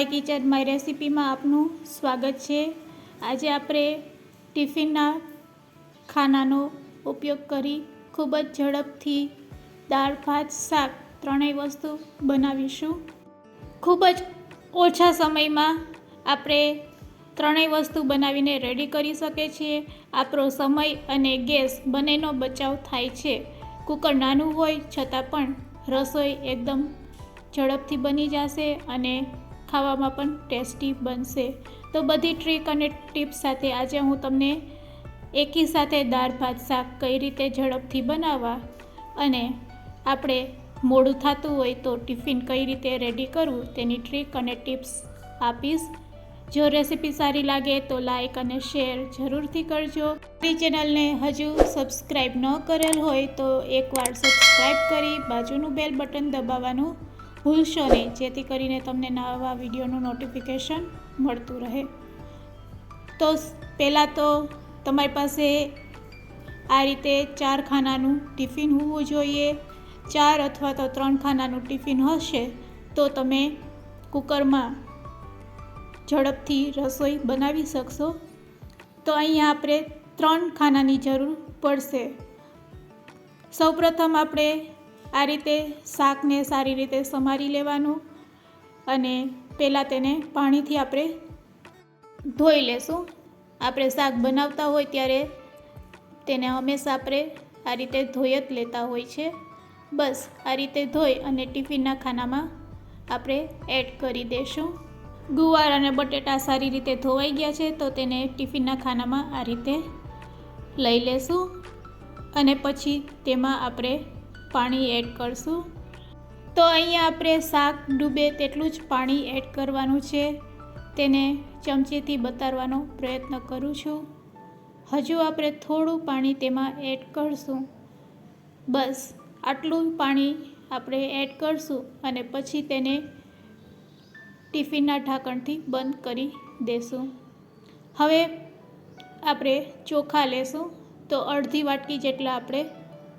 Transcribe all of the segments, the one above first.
My kitchen, my રેસિપીમાં આપનું સ્વાગત છે. આજે આપણે ટિફિનના ખાનાનો ઉપયોગ કરી ખૂબ જ ઝડપથી દાળ, ભાત, શાક ત્રણેય વસ્તુ બનાવીશું. ખૂબ જ ઓછા સમયમાં આપણે ત્રણેય વસ્તુ બનાવીને રેડી કરી શકીએ છીએ. આપણો સમય અને ગેસ બંનેનો બચાવ થાય છે. કુકર નાનું હોય છતાં પણ રસોઈ એકદમ ઝડપથી બની જશે અને ખાવામાં પણ ટેસ્ટી બનશે. તો બધી ટ્રીક અને ટિપ્સ સાથે આજે હું તમને એકી સાથે દાળ, ભાત, શાક કઈ રીતે ઝડપથી બનાવવા અને આપણે મોડું થતું હોય તો ટિફિન કઈ રીતે રેડી કરવું તેની ટ્રીક અને ટિપ્સ આપીશ. જો રેસીપી સારી લાગે તો લાઈક અને શેર જરૂરથી કરજો. મારી ચેનલને હજુ સબસ્ક્રાઈબ ન કરેલ હોય તો એકવાર સબસ્ક્રાઈબ કરી બાજુનું બેલ બટન દબાવવાનું ભૂલશો નહીં. જેથી કરીને તમને નવા વિડીયોનું નોટિફિકેશન મળતું રહે. તો પહેલાં તો તમારી પાસે આ રીતે ચાર ખાનાનું ટિફિન હોવું જોઈએ. ચાર અથવા તો ત્રણ ખાનાનું ટિફિન હશે તો તમે કુકરમાં ઝડપથી રસોઈ બનાવી શકશો. તો અહીંયા આપણે ત્રણ ખાનાની જરૂર પડશે. સૌપ્રથમ આપણે આ રીતે શાકને સારી રીતે સમારી લેવાનું અને પહેલાં તેને પાણીથી આપણે ધોઈ લેશું. આપણે શાક બનાવતા હોય ત્યારે તેને હંમેશા આપણે આ રીતે ધોઈ જ લેતા હોય છે. બસ આ રીતે ધોઈ અને ટિફિનના ખાનામાં આપણે એડ કરી દઈશું ગુવાર અને બટેટા સારી રીતે ધોવાઈ ગયા છે તો તેને ટિફિનના ખાનામાં આ રીતે લઈ લેશું અને પછી તેમાં આપણે પાણી એડ કરશું. તો અહીંયા આપણે શાક ડૂબે તેટલું જ પાણી એડ કરવાનું છે. તેને ચમચીથી બતાવવાનો પ્રયત્ન કરું છું. હજુ આપણે થોડું પાણી તેમાં એડ કરશું. બસ, આટલું પાણી આપણે એડ કરશું અને પછી તેને ટિફિનના ઢાંકણથી બંધ કરી દેશું. હવે આપણે ચોખા લેશું. તો અડધી વાટકી જેટલા આપણે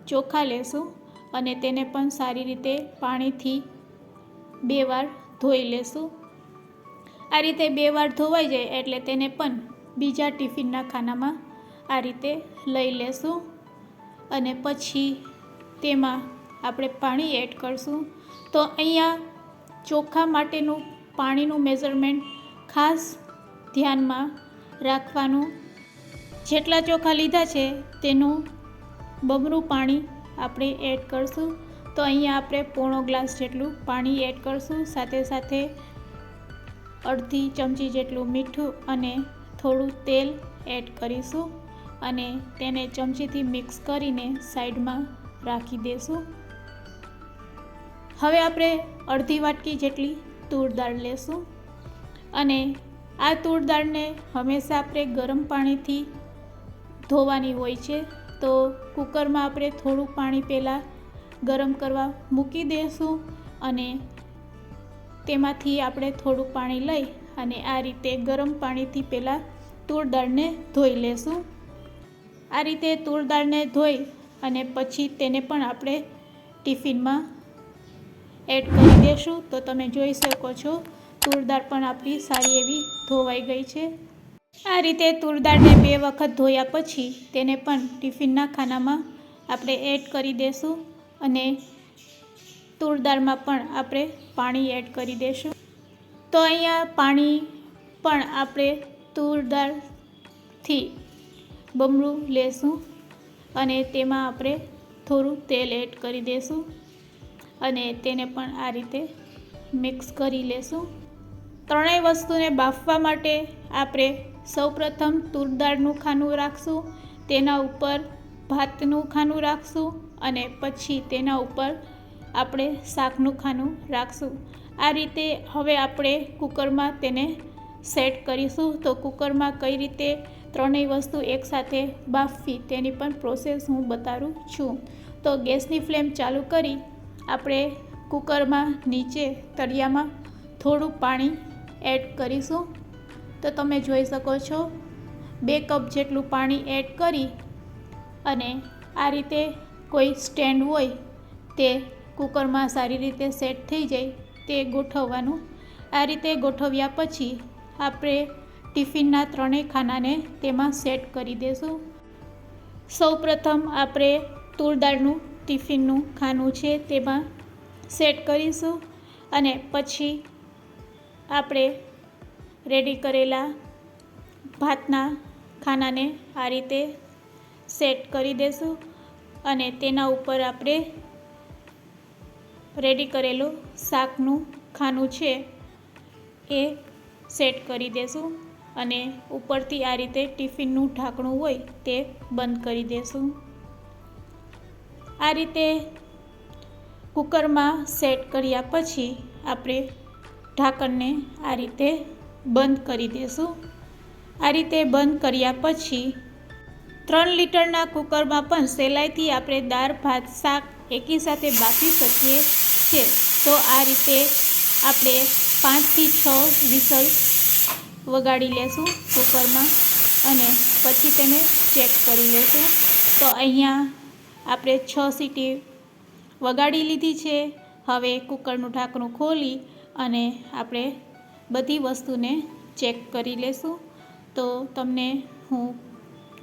ચોખા લેશું. અને તેને પણ સારી રીતે પાણીથી બે વાર ધોઈ લેશું. આ રીતે બે વાર ધોવાઈ જાય એટલે તેને પણ બીજા ટિફિનના ખાનામાં આ રીતે લઈ લેશું અને પછી તેમાં આપણે પાણી એડ કરશું. તો અહીંયા ચોખા માટેનું પાણીનું મેઝરમેન્ટ ખાસ ધ્યાનમાં રાખવાનું. જેટલા ચોખા લીધા છે તેનું બમણું પાણી આપણે એડ કરશું. તો અહીંયા આપણે પોણો ગ્લાસ જેટલું પાણી એડ કરશું. સાથે સાથે અડધી ચમચી જેટલું મીઠું અને થોડું તેલ એડ કરીશું અને તેને ચમચીથી મિક્સ કરીને સાઈડમાં રાખી દઈશું હવે આપણે અડધી વાટકી જેટલી તૂર દાળ લેશું અને આ તૂર દાળને હંમેશા આપણે ગરમ પાણીથી ધોવાની હોય છે. તો કુકરમાં આપણે થોડું પાણી પહેલાં ગરમ કરવા મૂકી દઈશું અને તેમાંથી આપણે થોડું પાણી લઈ અને આ રીતે ગરમ પાણીથી પહેલાં તૂર દાળને ધોઈ લેશું. આ રીતે તૂર દાળને ધોઈ અને પછી તેને પણ આપણે ટિફિનમાં એડ કરી દેશું. તો તમે જોઈ શકો છો, તૂર દાળ પણ આપણી સારી એવી ધોવાઈ ગઈ છે. આ રીતે તુરદાળને બે વખત ધોયા પછી તેને પણ ટિફિનના ખાનામાં આપણે એડ કરી દઈશું અને તુરદાળમાં પણ આપણે પાણી એડ કરી દઈશું તો અહીંયા પાણી પણ આપણે તુરદાળથી બમણું લેશું અને તેમાં આપણે થોડું તેલ એડ કરી દઈશું અને તેને પણ આ રીતે મિક્સ કરી લેશું. ત્રણેય વસ્તુને બાફવા માટે આપણે સૌપ્રથમ તુર દાળનું ખાનું રાખશું, તેના ઉપર ભાતનું ખાનું રાખશું અને પછી તેના ઉપર આપણે શાકનું ખાનું રાખશું. આ રીતે હવે આપણે કુકરમાં તેને સેટ કરીશું. તો કુકરમાં કઈ રીતે ત્રણેય વસ્તુ એકસાથે બાફવી તેની પણ પ્રોસેસ હું બતાવું છું. તો ગેસની ફ્લેમ ચાલુ કરી, આપણે કુકરમાં નીચે તળિયામાં થોડું પાણી એડ કરીશું. તો તમે જોઈ શકો છો, બે કપ જેટલું પાણી એડ કરી અને આ રીતે કોઈ સ્ટેન્ડ હોય તે કુકરમાં સારી રીતે સેટ થઈ જાય તે ગોઠવવાનું. આ રીતે ગોઠવ્યા પછી આપણે ટિફિનના ત્રણેય ખાનાને તેમાં સેટ કરી દઈશું સૌપ્રથમ આપણે તૂર દાળનું ટિફિનનું ખાનું છે તેમાં સેટ કરીશું અને પછી આપણે રેડી કરેલા ભાતના ખાનાને આ રીતે સેટ કરી દઈશું અને તેના ઉપર આપણે રેડી કરેલું શાકનું ખાનું છે એ સેટ કરી દઈશું અને ઉપરથી આ રીતે ટિફિનનું ઢાંકણું હોય તે બંધ કરી દઈશું આ રીતે કુકરમાં સેટ કર્યા પછી આપણે ઢાંકણને આ રીતે બંધ કરી દઈશું આ રીતે બંધ કર્યા પછી ત્રણ લીટરના કુકરમાં પણ સહેલાઈથી આપણે દાળ, ભાત, શાક એકી સાથે બાફી શકીએ છીએ. તો આ રીતે આપણે પાંચથી છ વિસલ વગાડી લેશું કુકરમાં અને પછી તેને ચેક કરી લેશું. તો અહીંયા આપણે છ સીટી વગાડી લીધી છે. હવે કુકરનું ઢાંકણું ખોલી અને આપણે બધી વસ્તુને ચેક કરી લેશું. તો તમને હું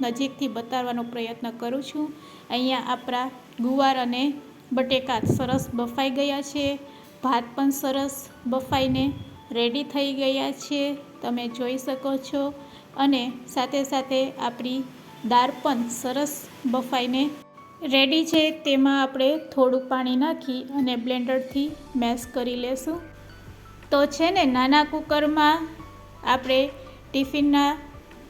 નજીકથી બતાવવાનો પ્રયત્ન કરું છું. અહીંયા આપણા ગુવાર અને બટેકા સરસ બફાઈ ગયા છે. ભાત પણ સરસ બફાઈને રેડી થઈ ગયા છે. તમે જોઈ શકો છો. અને સાથે સાથે આપણી દાળ પણ સરસ બફાઈને રેડી છે. તેમાં આપણે થોડું પાણી નાખી અને બ્લેન્ડરથી મેશ કરી લેશું. તો છે ને, નાના કુકરમાં આપણે ટિફિનના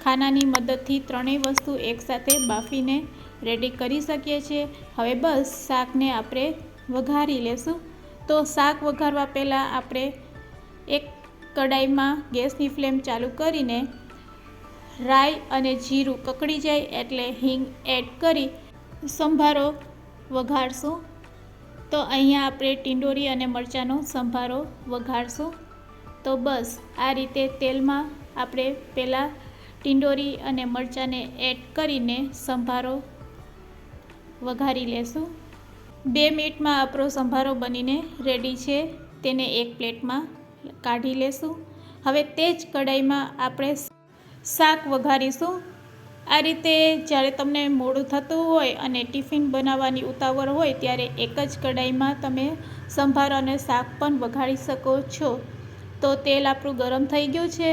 ખાનાની મદદથી ત્રણેય વસ્તુ એકસાથે બાફીને રેડી કરી શકીએ છીએ. હવે બસ શાકને આપણે વઘારી લેશું. તો શાક વઘારવા પહેલાં આપણે એક કડાઈમાં ગેસની ફ્લેમ ચાલુ કરીને રાઈ અને જીરું કકડી જાય એટલે હિંગ એડ કરી સંભારો વઘારશું. તો અહીંયા આપણે ટીંડોરી અને મરચાંનો સંભારો વઘારશું. તો બસ, આ રીતે તેલમાં આપણે પહેલાં ટીંડોરી અને મરચાંને એડ કરીને સંભારો વઘારી લેશું. બે મિનિટમાં આપણો સંભારો બનીને રેડી છે. તેને એક પ્લેટમાં કાઢી લેશું. હવે તે જ કઢાઈમાં આપણે શાક વઘારીશું. આ રીતે જ્યારે તમને મોડું થતું હોય અને ટિફિન બનાવવાની ઉતાવળ હોય ત્યારે એક જ કઢાઈમાં તમે સંભાર અને શાક પણ વઘાળી શકો છો. તો તેલ આપણું ગરમ થઈ ગયું છે.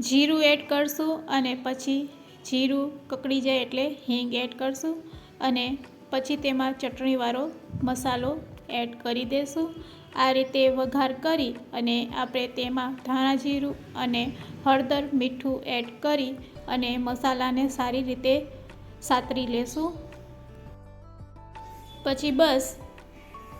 જીરું એડ કરશું અને પછી જીરું કકડી જાય એટલે હિંગ એડ કરશું અને પછી તેમાં ચટણીવાળો મસાલો એડ કરી દેશું. આ રીતે વઘાર કરી અને આપણે તેમાં ધાણા જીરું અને હળદર મીઠું એડ કરી અને મસાલાને સારી રીતે સાતરી લેશું. પછી બસ,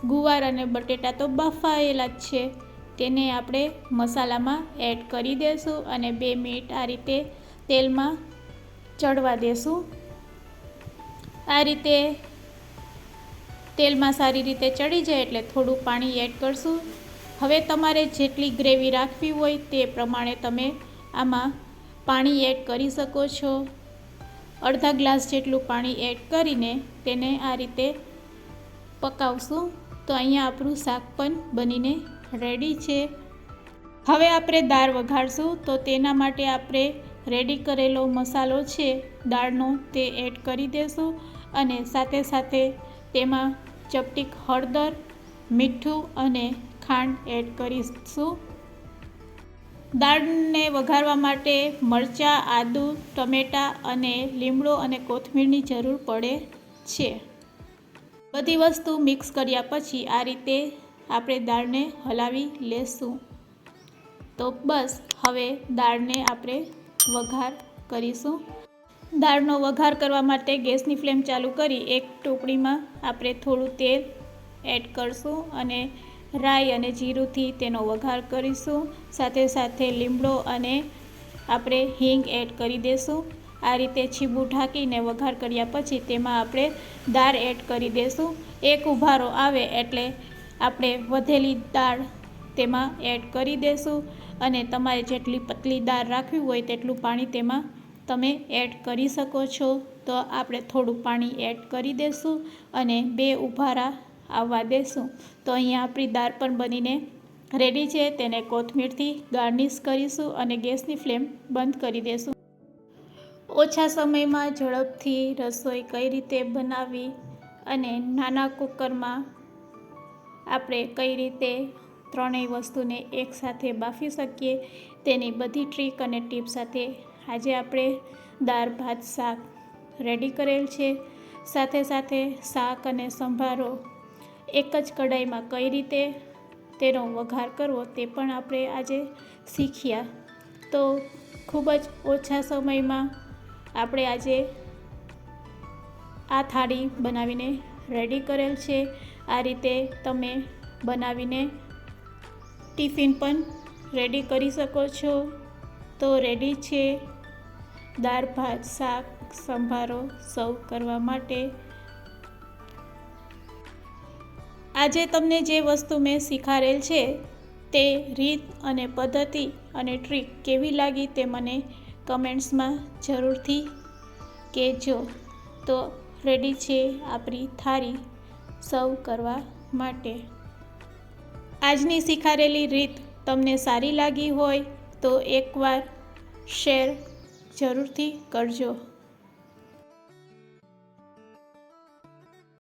ગુવાર અને બટેટા તો બફાયેલા જ છે. તેને આપણે મસાલામાં એડ કરી દઈશું અને બે મિનિટ આ રીતે તેલમાં ચડવા દેશું. આ રીતે તેલમાં સારી રીતે ચડી જાય એટલે થોડું પાણી એડ કરશું. હવે તમારે જેટલી ગ્રેવી રાખવી હોય તે પ્રમાણે તમે આમાં પાણી એડ કરી શકો છો. અડધા ગ્લાસ જેટલું પાણી એડ કરીને તેને આ રીતે પકાવશું. તો અહીંયા આપણું શાક પણ બનીને રેડી છે. હવે આપણે દાળ વઘારશું. તો તેના માટે આપણે રેડી કરેલો મસાલો છે, દાળનો તે એડ કરી દેશું અને સાથે સાથે તેમાં ચપટીક હળદર, મીઠું અને ખાંડ એડ કરીશું. દાળને વઘારવા માટે મરચાં, આદું, ટમેટાં અને લીમડો અને કોથમીરની જરૂર પડે છે. બધી વસ્તુ મિક્સ કર્યા પછી આ રીતે આપણે દાળને હલાવી લેશું. તો બસ, હવે દાળને આપણે વઘાર કરીશું. દાળનો વઘાર કરવા માટે ગેસની ફ્લેમ ચાલુ કરી એક ટોપડીમાં આપણે થોડું તેલ એડ કરશું અને રાઈ અને જીરુંથી તેનો વઘાર કરીશું. સાથે સાથે લીમડો અને આપણે હિંગ એડ કરી દઈશું આ રીતે છીબું ઢાંકીને વઘાર કર્યા પછી તેમાં આપણે દાળ એડ કરી દઈશું એક ઉભારો આવે એટલે આપણે વધેલી દાળ તેમાં એડ કરી દઈશું અને તમારે જેટલી પતલી દાળ રાખવી હોય તેટલું પાણી તેમાં તમે એડ કરી શકો છો. તો આપણે થોડું પાણી એડ કરી દઈશું અને બે ઉભારા આવવા દેશું. તો અહીંયા આપણી દાળ પણ બનીને રેડી છે. તેને કોથમીરથી ગાર્નિશ કરીશું અને ગેસની ફ્લેમ બંધ કરી દેશું. ઓછા સમયમાં ઝડપથી રસોઈ કઈ રીતે બનાવવી અને નાના કુકરમાં આપણે કઈ રીતે ત્રણેય વસ્તુને એકસાથે બાફી શકીએ તેની બધી ટ્રીક અને ટીપ સાથે આજે આપણે દાળ, ભાત, શાક રેડી કરેલ છે. સાથે સાથે શાક અને સંભારો એક જ કઢાઈમાં કઈ રીતે તેનો વઘાર કરવો તે પણ આપણે આજે શીખ્યા. તો ખૂબ જ ઓછા સમયમાં આપણે આજે આ થાળી બનાવીને રેડી કરેલ છે. આ રીતે તમે બનાવીને ટિફિન પણ રેડી કરી શકો છો. તો રેડી છે. દાળ, ભાત, શાક, સંભારો સર્વ કરવા માટે આજે તમને જે વસ્તુ મેં શીખારેલ છે, તે રીત અને પદ્ધતિ અને ટ્રીક કેવી લાગી તે મને કમેન્ટ્સમાં જરૂરથી કહેજો. તો રેડી છે આપણી થાળી સર્વ કરવા માટે. આજની શીખારેલી રીત તમને સારી લાગી હોય તો એકવાર શેર જરૂરથી કરજો.